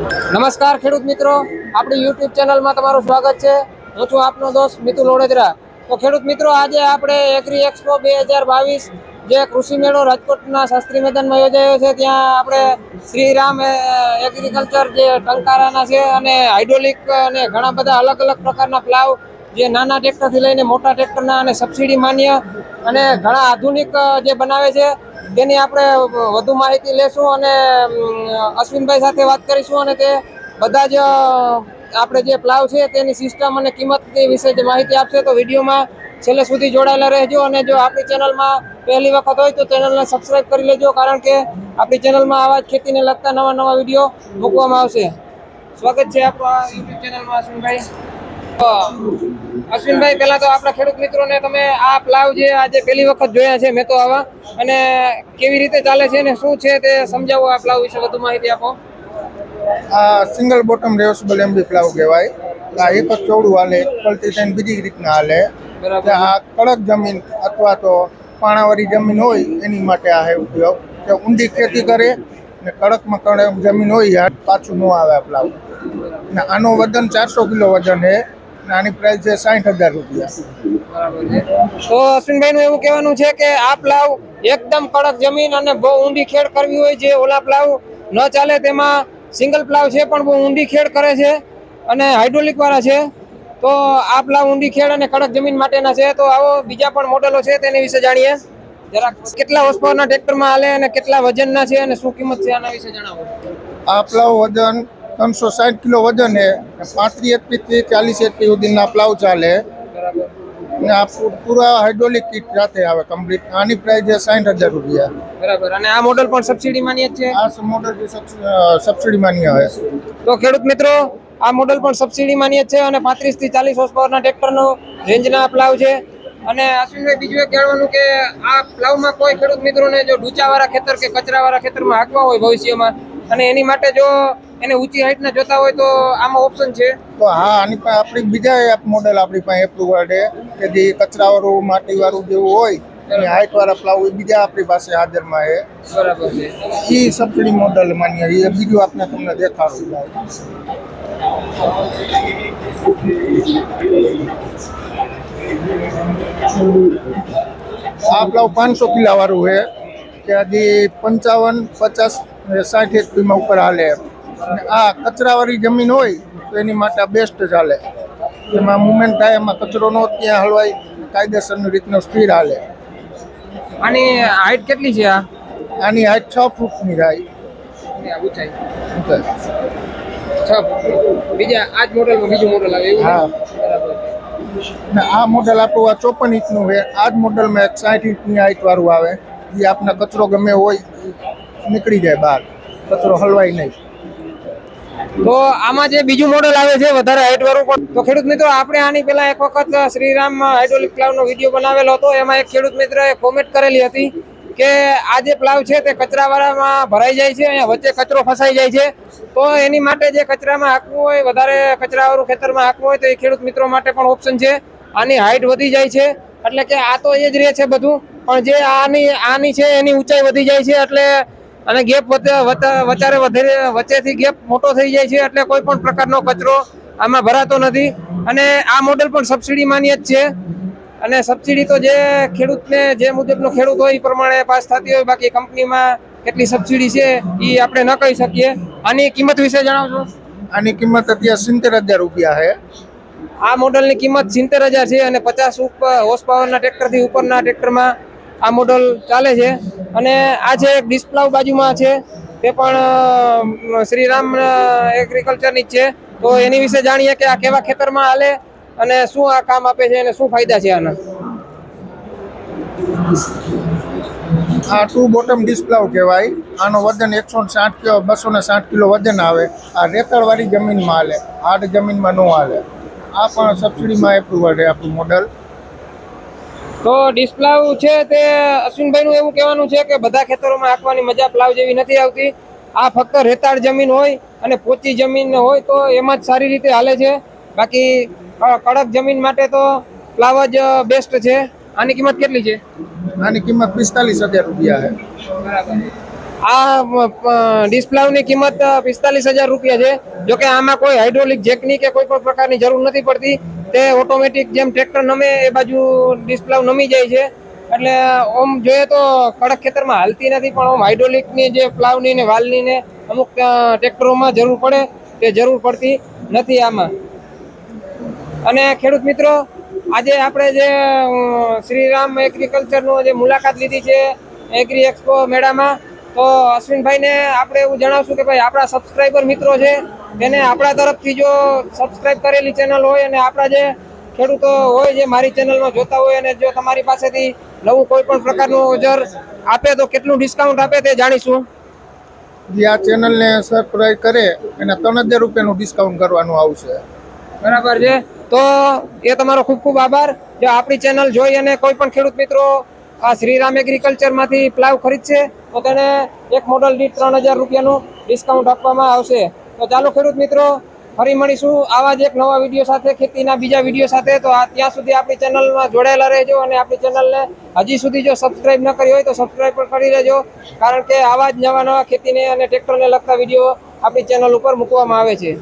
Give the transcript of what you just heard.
નમસ્કાર ખેડૂત મિત્રો. આપણી યુટ્યુબ ચેનલમાં તમારું સ્વાગત છે. હું છું આપનો દોસ્ત મિતુલ ઓડેદરા. તો ખેડૂત મિત્રો, આજે આપણે એગ્રી એક્સપો બે હજાર બાવીસ જે કૃષિ મેળો રાજકોટના શાસ્ત્રી મેદાનમાં યોજાયો છે, ત્યાં આપણે શ્રીરામ એગ્રીકલ્ચર જે ટંકારાના છે અને હાઇડ્રોલિક અને ઘણા બધા અલગ અલગ પ્રકારના પ્લાવ જે નાના ટ્રેક્ટરથી લઈને મોટા ટ્રેક્ટરના અને સબસિડી માન્ય અને ઘણા આધુનિક જે બનાવે છે તેની આપણે વધુ માહિતી લેશું અને અશ્વિનભાઈ સાથે વાત કરીશું અને તે બધા જ આપણે જે પ્લાવ છે તેની સિસ્ટમ અને કિંમત વિશે જે માહિતી આપશે તો વિડીયોમાં છેલ્લે સુધી જોડાયેલા રહેજો અને જો આપણી ચેનલમાં પહેલી વખત હોય તો ચેનલને સબસ્ક્રાઈબ કરી લેજો કારણ કે આપણી ચેનલમાં આવા જ ખેતીને લગતા નવા નવા વીડિયો મૂકવામાં આવશે. સ્વાગત છે આપણા યુટ્યુબ ચેનલમાં અશ્વિનભાઈ. અશ્વિનભાઈ પહેલા તો આપણા ખેડૂત મિત્રોને તમે આ પ્લાવ જે આજે પહેલી વખત જોયા છે મેં તો આવા. અને કેવી રીતે ચાલે છે અને શું છે તે સમજાવો આ પ્લાવ વિશે વધુ માહિતી આપો. આ single bottom reversible MB plough કહેવાય. આ એક જ ચોવડું હાલે એક પલટી થઈને બીજી રીતના હાલે. આ કડક જમીન અથવા તો પાણાવાળી જમીન હોય એની માટે આ હે ઉપયોગ. કે ઊંડી ખેતી કરે ને કડકમાં કડક જમીન હોય પાછું ન આવે આ પ્લાવ ને આનો વજન ચારસો કિલો વજન છે ને આની પ્રાઇસ છે સાઠ હજાર રૂપિયા. તો અશ્વિનભાઈ નું એવું કહેવાનું છે કે આ પ્લાવ એકદમ કડક જમીન અને બહુ ઊંડી ખેડ કરવી હોય જે ઓલા પ્લાવ ન ચાલે તેમાં સિંગલ પ્લાવ છે પણ બહુ ઊંડી ખેડ કરે છે અને હાઇડ્રોલિક વાળા છે. તો આ પ્લાવ ઊંડી ખેડ અને કડક જમીન માટેના છે. તો આવો બીજા પણ મોડેલો છે તેની વિશે જાણીએ. જરાક કેટલા હોર્સ પાવરના ટ્રેક્ટરમાં હાલે અને કેટલા વજનના છે અને શું કિંમત છે આના વિશે જણાવો. આ પ્લાવ વજન ત્રણસો સાઠ કિલો વજન ને પાંત્રીસ એચપીથી ચાલીસ એચપી સુધીના પ્લાવ ચાલે. ને આ પૂરા હાઇડ્રોલિક કિટ સાથે આવે કમ્પ્લીટ આની પ્રાઇસ છે સાઠ હજાર રૂપિયા. બરાબર. અને આ મોડલ પણ સબસિડી માન્ય છે? આ મોડલ સબસિડી માન્ય આવે તો ખેડૂત મિત્રો આ મોડલ પણ સબસિડી માન્ય છે અને પાંત્રીસથી ચાલીસ હોર્સ પાવરના ટ્રેક્ટરનો રેન્જના પ્લાવ છે. અને અશ્વિનભાઈ બીજું એ કહેવાનું કે આ પ્લાવમાં કોઈ ખેડૂત મિત્રોને જો ડૂચાવાળા ખેતર કે કચરાવાળા ખેતરમાં હાંકવા હોય ભવિષ્યમાં અને એની માટે જો એને ઊંચી હાઈટના જોતા હોય તો આમાં ઓપ્શન છે. તો હા આની પાસે આપણી બીજા એપ મોડેલ આપણી પાસે એપ્રુવલ છે કે જે કચરાવાળું માટીવાળું જેવું હોય અને હાઇટ વાળા પ્લાવ એ બીજા આપણી પાસે હાજરમાં છે. બરાબર છે. એ સબસિડી મોડલ માન્ય એ બીજું આપણે તમને દેખાડું આ પ્લાવ પાંચસો કિલા વાળું છે. કે હજી પંચાવન પચાસ સાઠ એચપીમાં ઉપર હાલે. અને આ કચરાવાળી જમીન હોય તો એની માટે આ બેસ્ટ ચાલે એમાં મુવમેન્ટ થાય એમાં કચરો નો ત્યાં હલવાય કાયદેસરની રીતનો સ્થિર હાલે. આની હાઈટ કેટલી છે આ? આની હાઈટ છ ફૂટની થાય. ઊંચાઈ. છ ફૂટ. બીજા આ જ મોડેલમાં બીજું મોડેલ આવે એવું હા. ને આ મોડલ આપણું આ ચોપન ઇંચનું છે. આ જ મોડલમાં એક સાઠ ઇંચની હાઈટ વાળું આવે. એ આપના કચરો ગમે હોય નીકળી જાય બહાર. કચરો હલવાય નહીં. તો આમાં જે બીજું મોડેલ આવે છે, વધારે હાઈટ વાળું પણ. તો ખેડૂત મિત્રો, આપણે આની પહેલા એક વખત શ્રીરામ હાઇડ્રોલિક પ્લાવનો વીડિયો બનાવેલો હતો. એમાં એક ખેડૂત મિત્રએ કોમેન્ટ કરેલી હતી કે આ જે પ્લાવ છે તે કચરાવાળામાં ભરાઈ જાય છે અહીંયા વચ્ચે કચરો ફસાઈ જાય છે. તો એની માટે જે કચરામાં હાંકવું હોય, વધારે કચરાવાળું ખેતરમાં હાંકવું હોય, તો એ ખેડૂત મિત્રો માટે પણ ઓપ્શન છે. આની હાઈટ વધી જાય છે. એટલે કે આ તો એ જ રહે છે બધું. પણ જે આની આની છે, એની ઊંચાઈ વધી જાય છે. એટલે અને ગેપ વચારે વધારે વચ્ચેથી ગેપ મોટો થઈ જાય છે એટલે કોઈ પણ પ્રકારનો કચરો આમાં ભરાતો નથી. અને આ મોડેલ પણ સબસિડી માન્ય જ છે. અને સબસિડી તો જે ખેડૂતને જે મુજબનો ખેડૂત હોય એ પ્રમાણે પાસ થતી હોય બાકી કંપનીમાં કેટલી સબસિડી છે એ આપણે ન કહી શકીએ. આની કિંમત વિશે જણાવશો? આની કિંમત અત્યારે સિત્તેર હજાર રૂપિયા છે. આ મોડલની કિંમત સિત્તેર હજાર છે અને પચાસ ઉપર હોર્સ પાવરના ટ્રેક્ટરથી ઉપરના ટ્રેક્ટરમાં આ મોડલ ચાલે છે. અને આ છે એક ડિસ્પ્લાવ બાજુમાં છે, તે પણ શ્રીરામ એગ્રીકલ્ચરની જ છે. તો એની વિશે જાણીએ કે આ કેવા ખેતરમાં હાલે અને શું આ કામ આપે છે અને શું ફાયદા છે આના. આ ટુ બોટમ ડિસ્પ્લાવ કહેવાય. આનો વજન એકસો સાઠ કિલો, બસો ને સાઠ કિલો વજન આવે. આ રેતળવાળી જમીનમાં હાલે. હાર્ડ જમીનમાં ન હાલે. આ પણ સબસિડીમાં એપ્રુવલ છે આપણું મોડલ તો ડિસ્પ્લાવ છે તે અશ્વિનભાઈનું એવું કહેવાનું છે કે બધા ખેતરોમાં આંકવાની મજા પ્લાવ જેવી નથી આવતી. આ ફક્ત રેતાળ જમીન હોય અને પોચી જમીન હોય તો એમાં જ સારી રીતે હાલે છે. બાકી કડક જમીન માટે તો પ્લાવ જ બેસ્ટ છે. આની કિંમત કેટલી છે? આની કિંમત પિસ્તાલીસ હજાર રૂપિયા છે. આ ડિસ્પ્લાવની કિંમત પિસ્તાલીસ હજાર રૂપિયા છે. જોકે આમાં કોઈ હાઇડ્રોલિક જેકની કે કોઈ પણ પ્રકારની જરૂર નથી પડતી. તે ઓટોમેટિક જેમ ટ્રેક્ટર નમે, એ બાજુ ડિસ્પ્લાવ નમી જાય છે. એટલે ઓમ જોઈએ તો કડક ખેતરમાં હાલતી નથી, પણ ઓમ હાઇડ્રોલિકની જે પ્લાવની ને વાલની ને અમુક ટ્રેક્ટરોમાં જરૂર પડે તે જરૂર પડતી નથી આમાં. અને ખેડૂત મિત્રો, આજે આપણે જે શ્રીરામ એગ્રીકલ્ચરનો જે મુલાકાત લીધી છે એગ્રી એક્સપો મેળામાં, તો અશ્વિનભાઈને આપણે એવું જણાવશું કે ભાઈ આપણા સબસ્ક્રાઈબર મિત્રો છે તેને આપણા તરફથી જો સબસ્ક્રાઇબ કરેલી ચેનલ હોય અને આપણા જે ખેડૂતો હોય જે મારી ચેનલમાં જોતા હોય અને જો તમારી પાસેથી નવું કોઈ પણ પ્રકારનું ઓજર આપે તો કેટલું ડિસ્કાઉન્ટ આપે તે જાણીશું. જે આ ચેનલને સબસ્ક્રાઈબ કરે એને ત્રણ હજાર રૂપિયાનું ડિસ્કાઉન્ટ કરવાનું આવશે. બરાબર છે? તો એ તમારો ખૂબ ખૂબ આભાર. જો આપણી ચેનલ જોઈ અને કોઈ પણ ખેડૂત મિત્રો આ શ્રીરામ એગ્રીકલ્ચરમાંથી પ્લાવ ખરીદશે તો તેને એક મોડલ દીઠ ત્રણ હજાર રૂપિયાનું ડિસ્કાઉન્ટ આપવામાં આવશે. તો ચાલો ખેડૂત મિત્રો, ફરી મળીશું આવા જ એક નવા વીડિયો સાથે, ખેતીના બીજા વીડિયો સાથે. તો આ ત્યાં સુધી આપણી ચેનલમાં જોડાયેલા રહેજો અને આપણી ચેનલને હજી સુધી જો સબસ્ક્રાઈબ ન કરી હોય તો સબસ્ક્રાઈબ પણ કરી લેજો કારણ કે આવા જ નવા નવા ખેતીને અને ટ્રેક્ટરને લગતા વીડિયો આપણી ચેનલ ઉપર મૂકવામાં આવે છે.